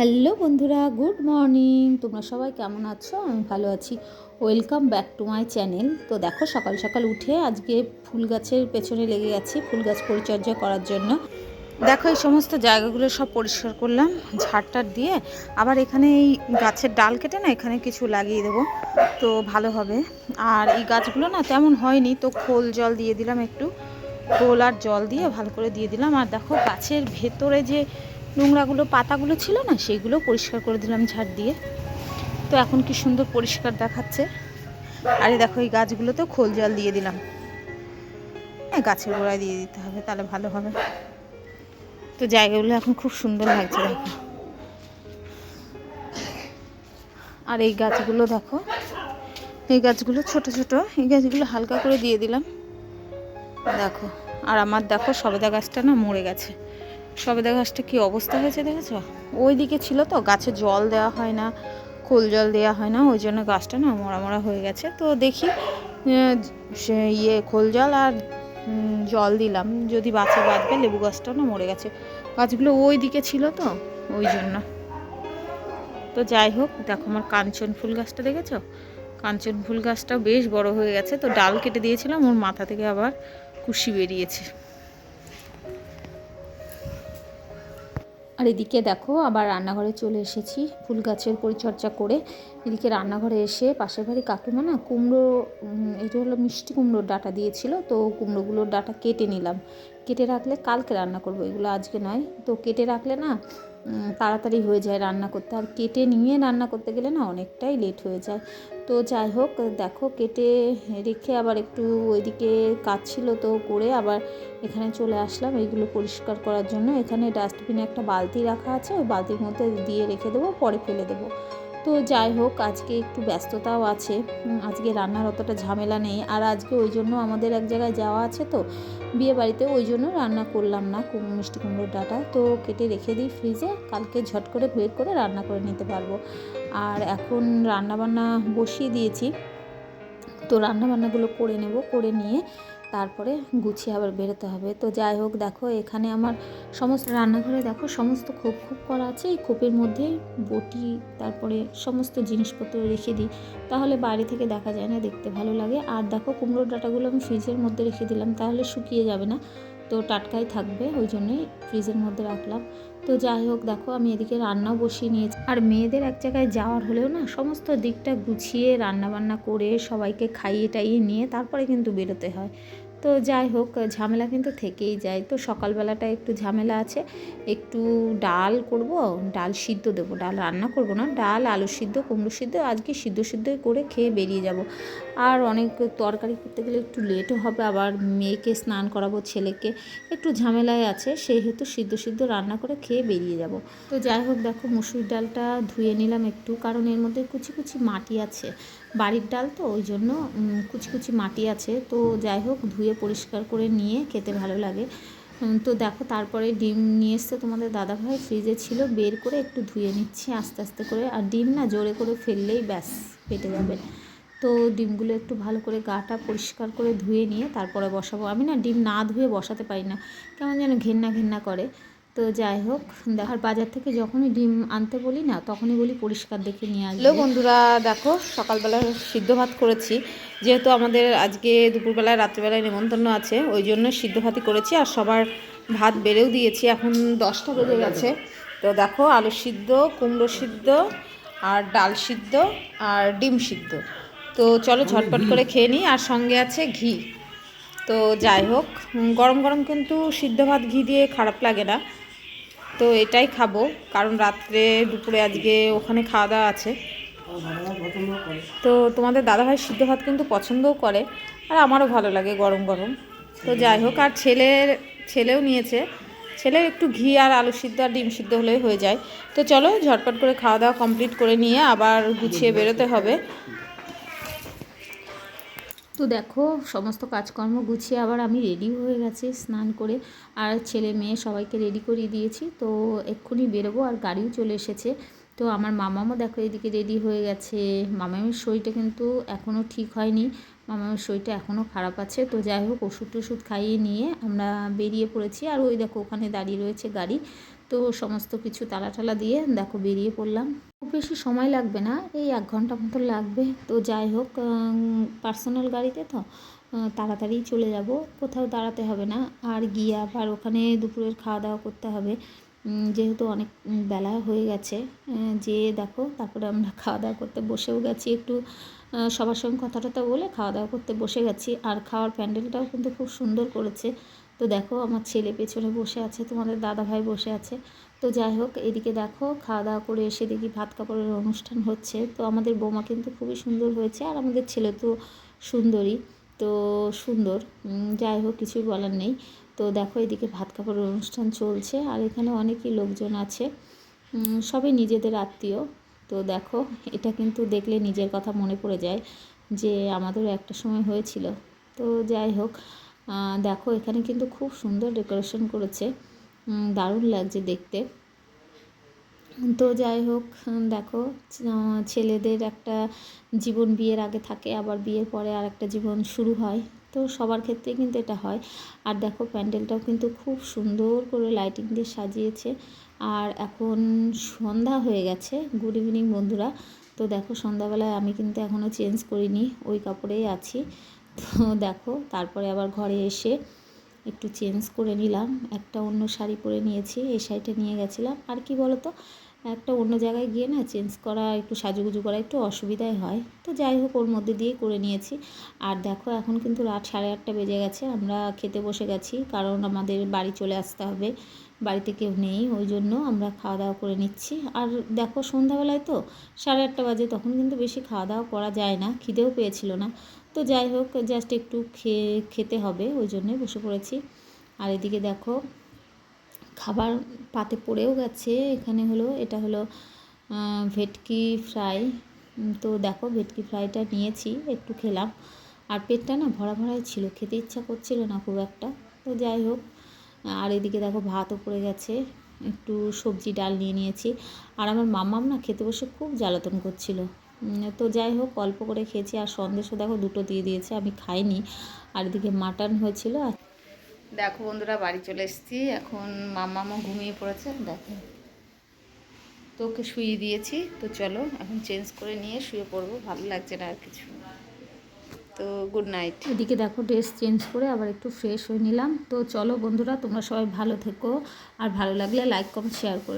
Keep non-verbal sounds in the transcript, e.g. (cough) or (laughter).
Hello বন্ধুরা, good morning. তোমরা সবাই কেমন আছো? আমি ভালো আছি। Welcome back to my channel. তো দেখো, সকাল সকাল উঠে আজকে ফুল গাছের পেছনে লেগে গেছি ফুল গাছ পরিচর্যা করার জন্য। দেখো, এই সমস্ত জায়গাগুলো সব পরিষ্কার করলাম, ঝাড়টার দিয়ে। আবার এখানে এই গাছের ডাল কেটে না এখানে কিছু লাগিয়ে দেবো, তো ভালো হবে। আর এই গাছগুলো না তেমন হয়নি, তো খোল জল দিয়ে দিলাম একটু। খোল আর জল দিয়ে ভালো করে দিয়ে দিলাম। আর দেখো, গাছের ভেতরে যে নোংরাগুলো, পাতাগুলো ছিল না সেইগুলো পরিষ্কার করে দিলাম ঝাড় দিয়ে। তো এখন কি সুন্দর পরিষ্কার দেখাচ্ছে। আরে দেখো, এই গাছগুলোতেও খোল জল দিয়ে দিলাম। হ্যাঁ গাছের গোড়ায় দিয়ে দিতে হবে, তাহলে ভালো হবে। তো জায়গাগুলো এখন খুব সুন্দর লাগছে, দেখো। আর এই গাছগুলো দেখো, এই গাছগুলো ছোট ছোট, এই গাছগুলো হালকা করে দিয়ে দিলাম। দেখো, আর আমার দেখো সবেদা গাছটা না মরে গেছে। সবেদা গাছটা কি অবস্থা হয়েছে দেখেছ? ওই দিকে ছিল তো, গাছে জল দেওয়া হয় না, খোল জল দেওয়া হয় না, ওই জন্য গাছটা না মরা মরা হয়ে গেছে। তো দেখি সে ইয়ে খোল জল আর জল দিলাম। যদি বাঁচে বাঁচবে, লেবু গাছটাও না মরে গেছে। গাছগুলো ওই দিকে ছিল তো, ওই জন্য। তো যাই হোক, দেখো আমার কাঞ্চন ফুল গাছটা দেখেছ? কাঞ্চন ফুল গাছটা বেশ বড় হয়ে গেছে। তো ডাল কেটে দিয়েছিলাম, ওর মাথা থেকে আবার কুশি বেরিয়েছে। আর এদিকে দেখো, আবার রান্নাঘরে চলে এসেছি, ফুল গাছের পরিচর্যা করে। এদিকে রান্নাঘরে এসে পাশের বাড়ি কাকিমা না কুমড়ো এটা হলো মিষ্টি কুমড়োর ডাটা দিয়েছিল, তো কুমড়োগুলোর ডাটা কেটে নিলাম। কেটে রাখলে কালকে রান্না করব, এগুলো আজকে নয়। তো কেটে রাখলে না তাড়াতাড়ি হয়ে যায় রান্না করতে। আর কেটে নিয়ে রান্না করতে গেলে না অনেকটাই লেট হয়ে যায়। তো যাই হোক, দেখো কেটে রেখে আবার একটু ওইদিকে কাজ ছিল তো করে আবার এখানে চলে আসলাম। এইগুলো পরিষ্কার করার জন্য এখানে ডাস্টবিনে একটা বালতি রাখা আছে, ওই বালতির মধ্যে দিয়ে রেখে দেবো, পরে ফেলে দেবো। তো যাই হোক, আজকে একটু ব্যস্ততাও আছে। আজকে রান্নার অতটা ঝামেলা নেই। আর আজকে ওই জন্য আমাদের এক জায়গায় যাওয়া আছে তো বিয়ে বাড়িতে ওই জন্য রান্না করলাম না মিষ্টি কুমড়োর ডাটা। তো কেটে রেখে দিই ফ্রিজে। কালকে ঝট করে বের করে রান্না করে নিতে পারব। আর এখন রান্নাবান্না বসিয়ে দিয়েছি। তো রান্নাবান্নাগুলো করে নেব, করে নিয়ে তারপরে গুছিয়ে আবার বেরোতে হবে। তো যাই হোক, দেখো এখানে আমার সমস্ত রান্নাঘরে দেখো সমস্ত খোপ খোপ করা আছে। এই খোপের মধ্যে বটি, তারপরে সমস্ত জিনিসপত্র রেখে দিই। তাহলে বাড়ি থেকে দেখা যায় না, দেখতে ভালো লাগে। আর দেখো কুমড়োর ডাটাগুলো আমি ফ্রিজের মধ্যে রেখে দিলাম, তাহলে শুকিয়ে যাবে না। তো টাটকাই থাকবে, ওই জন্যই ফ্রিজের মধ্যে রাখলাম। তো যাই হোক, দেখো আমি এদিকে রান্নাও বসিয়ে নিয়েছি। আর মেয়েদের এক জায়গায় যাওয়ার হলেও না, সমস্ত দিকটা গুছিয়ে রান্না বান্না করে সবাইকে খাইয়ে টাইয়ে নিয়ে তারপরে কিন্তু বেরোতে হয়। তো যাই হোক, ঝামেলা কিন্তু থেকেই যায়। তো সকালবেলাটা একটু ঝামেলা আছে। একটু ডাল করব, ডাল সিদ্ধ দেবো। ডাল রান্না করব না, ডাল, আলু সিদ্ধ, কুমড়ো সিদ্ধ, আজকে সিদ্ধ সিদ্ধই করে খেয়ে বেরিয়ে যাব। আর অনেক তরকারি করতে গেলে একটু লেটও হবে, আবার মেয়েকে স্নান করাবো, ছেলেকে। একটু ঝামেলায় আছে, সেহেতু সিদ্ধ সিদ্ধ রান্না করে খেয়ে বেরিয়ে যাব। তো যাই হোক, দেখো, মুসুর ডালটা ধুয়ে নিলাম একটু, কারণ এর মধ্যে কুচি কুচি মাটি আছে। বাড়ির ডাল তো ওই জন্য উম, কুচি কুচি মাটি আছে। তো যাই হোক ধুয়ে পরিষ্কার করে নিয়ে খেতে ভালো লাগে। তো দেখো তারপরে ডিম নিয়ে এসছে তোমাদের দাদাভাই। ফ্রিজে ছিল বের করে একটু ধুয়ে নিচ্ছি আস্তে আস্তে করে। আর ডিম না জোরে করে ফেললেই ব্যাস পেটে যাবে। তো ডিমগুলো একটু ভালো করে গাটা পরিষ্কার করে ধুয়ে নিয়ে তারপরে বসাবো। আমি না ডিম না ধুয়ে বসাতে পারি না। কেমন যেন ঘেন্না ঘেন্না করে। তো যাই হোক, দেখার বাজার থেকে যখনই ডিম আনতে বলি না, তখনই বলি পরিষ্কার দেখে নিয়ে আসবে। হ্যালো বন্ধুরা, দেখো সকালবেলা সিদ্ধ ভাত করেছি। যেহেতু আমাদের আজকে দুপুরবেলায়, রাত্রিবেলায় নেমন্তন্ন আছে, ওই জন্য সিদ্ধ ভাতই করেছি আর সবার ভাত বেড়েও দিয়েছি। এখন দশটা বেজে গেছে। তো দেখো, আলু সিদ্ধ, কুমড়ো সিদ্ধ আর ডাল সিদ্ধ আর ডিম সিদ্ধ। তো চলো ঝটপট করে খেয়ে নিই আর সঙ্গে আছে ঘি। তো যাই হোক গরম গরম কিন্তু সিদ্ধ ভাত ঘি দিয়ে খারাপ লাগে না। তো এটাই খাব, কারণ রাত্রে, দুপুরে আজকে ওখানে খাওয়া দাওয়া আছে। তো তোমাদের দাদাভাই সিদ্ধ ভাত কিন্তু পছন্দও করে, আর আমারও ভালো লাগে গরম গরম। তো যাই হোক, আর ছেলের, ছেলেও নিয়েছে। ছেলে একটু ঘি আর আলু সিদ্ধ আর ডিম সিদ্ধ হলেই হয়ে যায়। তো চলো, ঝটপট করে খাওয়া দাওয়া কমপ্লিট করে নিয়ে আবার গুছিয়ে বেরোতে হবে। তো দেখো, সমস্ত কাজকর্ম গুছিয়ে আবার আমি রেডি হয়ে গেছি স্নান করে। আর ছেলে মেয়ে সবাইকে রেডি করিয়ে দিয়েছি, তো এক্ষুনি বেরোবো আর গাড়িও চলে এসেছে। তো আমার মামামও দেখো এদিকে রেডি হয়ে গেছে। মামামের শরীরটা কিন্তু এখনও ঠিক হয়নি। মামামের শরীরটা এখনও খারাপ আছে। তো যাই হোক ওষুধ টষুধ খাইয়ে নিয়ে আমরা বেরিয়ে পড়েছি। আর ওই দেখো ওখানে দাঁড়িয়ে রয়েছে গাড়ি। তো সমস্ত কিছু তালা টালা দিয়ে দেখো বেরিয়ে পড়লাম। খুব বেশি সময় লাগবে না, এই এক ঘণ্টা মতো লাগবে। তো যাই হোক পার্সোনাল গাড়িতে তো তাড়াতাড়ি চলে যাব। কোথাও দাঁড়াতে হবে না, আর গিয়ে আবার ওখানে দুপুরের খাওয়া দাওয়া করতে হবে। যেহেতু অনেক বেলা হয়ে গেছে যেয়ে দেখো, তারপরে আমরা (laughs) খাওয়া দাওয়া করতে বসেও গেছি একটু। সবার সঙ্গে কথা টথা বলে খাওয়া দাওয়া করতে বসে গেছি, আর খাওয়ার প্যান্ডেলটাও কিন্তু খুব সুন্দর করেছে। তো দেখো আমার ছেলে পেছনে বসে আছে, তোমাদের দাদা ভাই বসে আছে। তো যাই হোক, এদিকে দেখো খাওয়া দাওয়া করে এসে দেখি ভাত কাপড়ের অনুষ্ঠান হচ্ছে। তো আমাদের বোমা কিন্তু খুবই সুন্দর হয়েছে আর আমাদের ছেলে তো সুন্দরী। তো সুন্দর যাই হোক, কিছুই বলার নেই। তো দেখো এদিকে ভাত কাপড়ের অনুষ্ঠান চলছে আর এখানে অনেকই লোকজন আছে সবই নিজেদের আত্মীয়। তো দেখো, এটা কিন্তু দেখলে নিজের কথা মনে পড়ে যায় যে আমাদেরও একটা সময় হয়েছিল। তো যাই হোক দেখো, এখানে কিন্তু খুব সুন্দর ডেকোরেশন করেছে। দারুণ লাগছে দেখতে। তো যাই হোক দেখো ছেলেদের একটা জীবন বিয়ের আগে থাকে, আবার বিয়ের পরে আর একটা জীবন শুরু হয়। তো সবার ক্ষেত্রে কিন্তু এটা হয়। আর দেখো, প্যান্ডেলটাও কিন্তু খুব সুন্দর করে লাইটিং দিয়ে সাজিয়েছে। আর এখন সন্ধ্যা হয়ে গেছে। গুড ইভিনিং বন্ধুরা। তো দেখো, সন্ধ্যাবেলায় আমি কিন্তু এখনও চেঞ্জ করিনি, ওই কাপড়েই আছি। তো (laughs) দেখো, তারপরে আবার ঘরে এসে একটু চেঞ্জ করে নিলাম। একটা অন্য শাড়ি পরে নিয়েছি, এই শাড়িটা নিয়ে গেছিলাম। আর কি বলো তো একটা অন্য জায়গায় গিয়ে না চেঞ্জ করা, একটু সাজুগুজু করা একটু অসুবিধাই হয়। তো যাই হোক, ওর মধ্যে দিয়ে করে নিয়েছি। আর দেখো, এখন কিন্তু রাত সাড়ে আটটা বেজে গেছে, আমরা খেতে বসে গেছি, কারণ আমাদের বাড়ি চলে আসতে হবে। বাড়িতে কেউ নেই, ওই জন্য আমরা খাওয়া দাওয়া করে নিচ্ছি। আর দেখো, সন্ধ্যাবেলায় তো সাড়ে আটটা বাজে, তখন কিন্তু বেশি খাওয়া দাওয়া করা যায় না, খিদেও পেয়েছিল না। তো যাই হোক জাস্ট একটু খেয়ে, খেতে হবে, ওই জন্যে বসে পড়েছি। আর এদিকে দেখো, খাবার পাতে পড়েও গেছে। এখানে হলো, এটা হলো ভেটকি ফ্রাই। তো দেখো, ভেটকি ফ্রাইটা নিয়েছি, একটু খেলাম। আর পেটটা না ভরা ভরাই ছিল, খেতে ইচ্ছা করছিল না খুব একটা। তো যাই হোক, আর এদিকে দেখো, ভাতও পড়ে গেছে। একটু সবজি ডাল নিয়ে নিয়েছি। আর আমার মাম্মাম না খেতে বসে খুব জ্বালাতন করছিল। তো যাই হোক অল্প করে খেয়েছি আর সন্দেশও দেখো দুটো দিয়ে দিয়েছে আমি খাইনি। আর এদিকে মাটন হয়েছিল আর দেখো বন্ধুরা বাড়ি চলে এসেছি। এখন মামামও ঘুমিয়ে পড়েছে। দেখো তো ওকে শুয়ে দিয়েছি। তো চলো এখন চেঞ্জ করে নিয়ে শুয়ে পড়ব। ভালো লাগছে না আর কিছু। তো গুড নাইট এদিকে দেখো ড্রেস চেঞ্জ করে আবার একটু ফ্রেশ হয়ে নিলাম। তো চলো বন্ধুরা তোমরা সবাই ভালো থেকো। আর ভালো লাগলে লাইক কমেন্ট শেয়ার করে